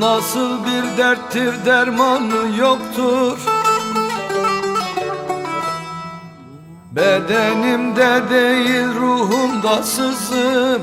Nasıl bir derttir dermanı yoktur. Bedenimde değil ruhumda sızım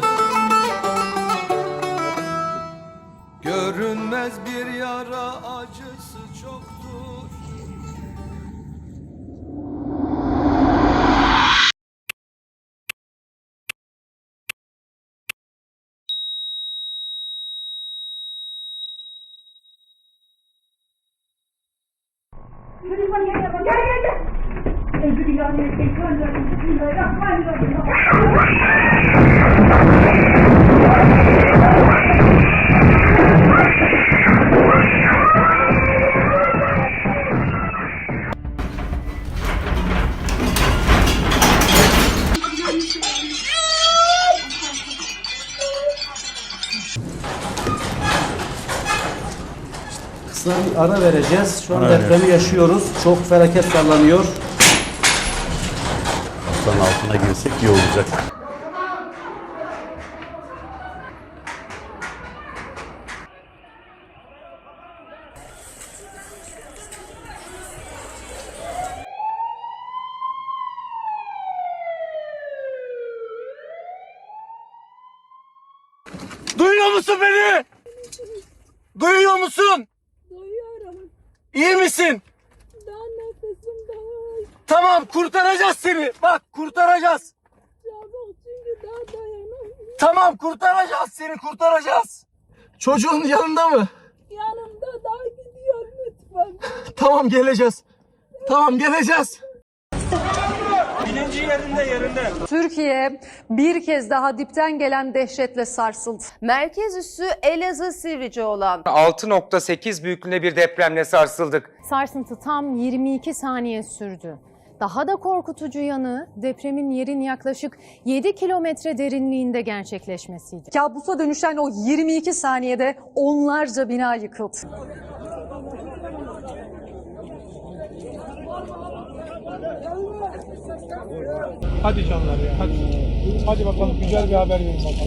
Kısa bir ara vereceğiz. Şu an Ara depremi veriyoruz. yaşıyoruz. Çok felaket sallanıyor. Masanın altına girsek iyi olacak. Duyuyor musun beni? Duyuyor musun? İyi misin? Daha nefesim daha Tamam kurtaracağız seni. Bak kurtaracağız. çabuk çünkü daha dayanamıyorum. Tamam kurtaracağız seni kurtaracağız. Çocuğun yanında mı? Yanımda daha gidiyor lütfen. Tamam geleceğiz. Tamam geleceğiz. Türkiye bir kez daha dipten gelen dehşetle sarsıldı. Merkez üssü Elazığ Sivrice olan 6.8 büyüklüğünde bir depremle sarsıldık. Sarsıntı tam 22 saniye sürdü. Daha da korkutucu yanı depremin yerin yaklaşık 7 kilometre derinliğinde gerçekleşmesiydi. Kabusa dönüşen o 22 saniyede onlarca bina yıkıldı. Hadi canlar ya hadi. Hadi bakalım güzel bir haber verin bakalım.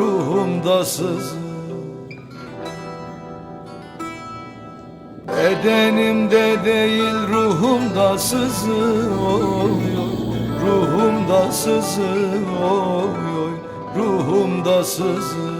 Ruhumda sızı Bedenimde değil ruhumda sızı oy oy Ruhumda sızı oy oy Ruhumda sızı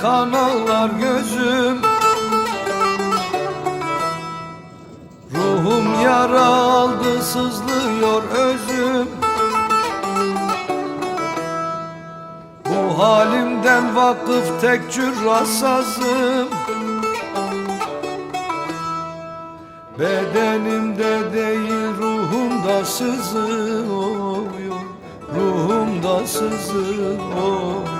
nemli kanallar gözüm. Ruhum yara sızlıyor özüm. Bu halimden vakıf tek cürrasazım Bedenimde değil ruhumda sızı oy oy Ruhumda sızı oy oy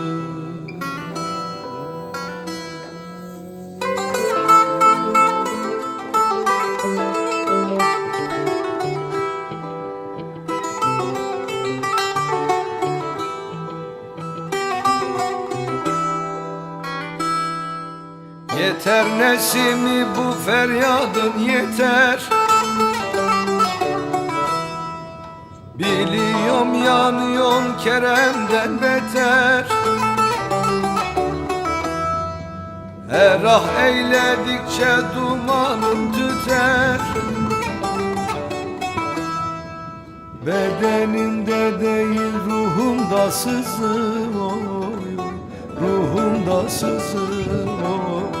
Yeter nesimi bu feryadın yeter. Biliyorum yanıyorsun Kerem'den beter. Her ah eyledikçe dumanım tüter. Bedenimde değil ruhumda sızı oy Ruhumda sızı oy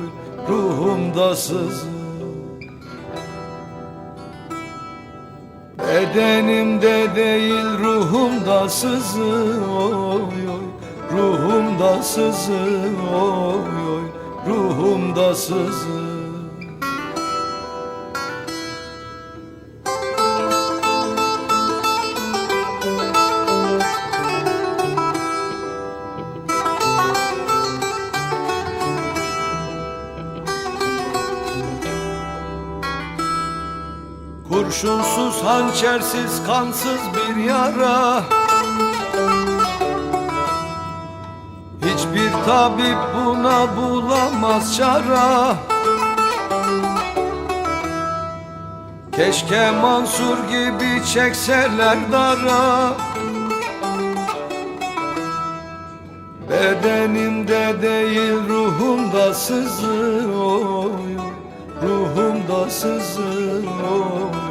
Ruhumda sızı Bedenimde değil ruhumda sızı oy oy. Ruhumda sızı oy oy. Ruhumda sızı Kurşunsuz, hançersiz, kansız bir yara. Hiçbir tabip buna bulamaz çara. Keşke Mansur gibi çekseler dara. Bedenimde değil ruhumda sızı oy sızır oy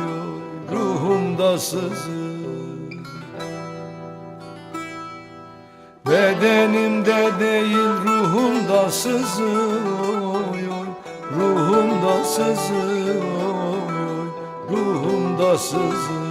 Ruhumda sızı Bedenimde değil ruhumda sızı oy oy Ruhumda sızı oy oy Ruhumda sızı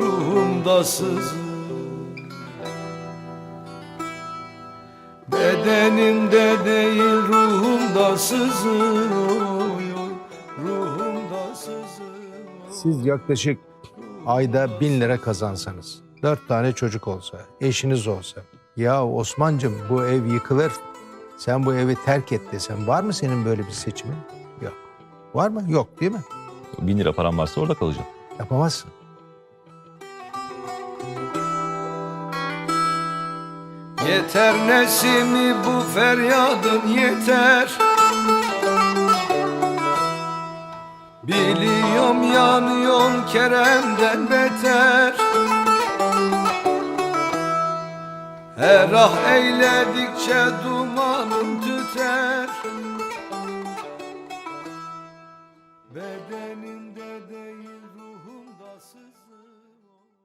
Ruhumda sızı Bedenimde değil ruhumda sızı oy oy Ruhumda sızı Siz yaklaşık ayda bin lira kazansanız, dört tane çocuk olsa, eşiniz olsa, ya Osman'cığım bu ev yıkılır, sen bu evi terk et desem var mı senin böyle bir seçimin? Yok. Var mı? Yok değil mi? Bin lira param varsa orada kalacağım. Yapamazsın. Yeter nesimi bu feryadın yeter. Biliyorum yanıyorsun Kerem'den beter. Her ah eyledikçe dumanım tüter